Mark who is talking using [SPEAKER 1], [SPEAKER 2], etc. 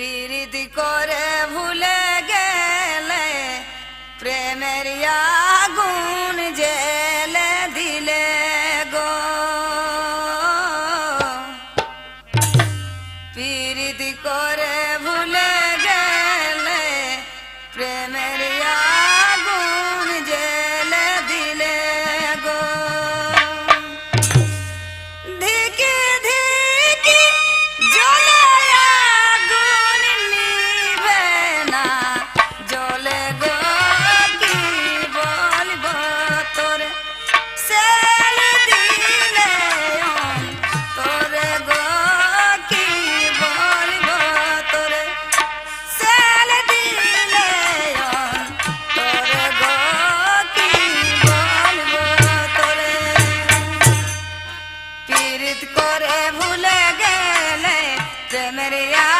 [SPEAKER 1] পিরিতি করে ভুলে গেলে প্রেমের আগুন জেলে দিলে গো। পিরিতি করে পীড়িত করে ভুলে গেলে প্রেমের আগুন জেলে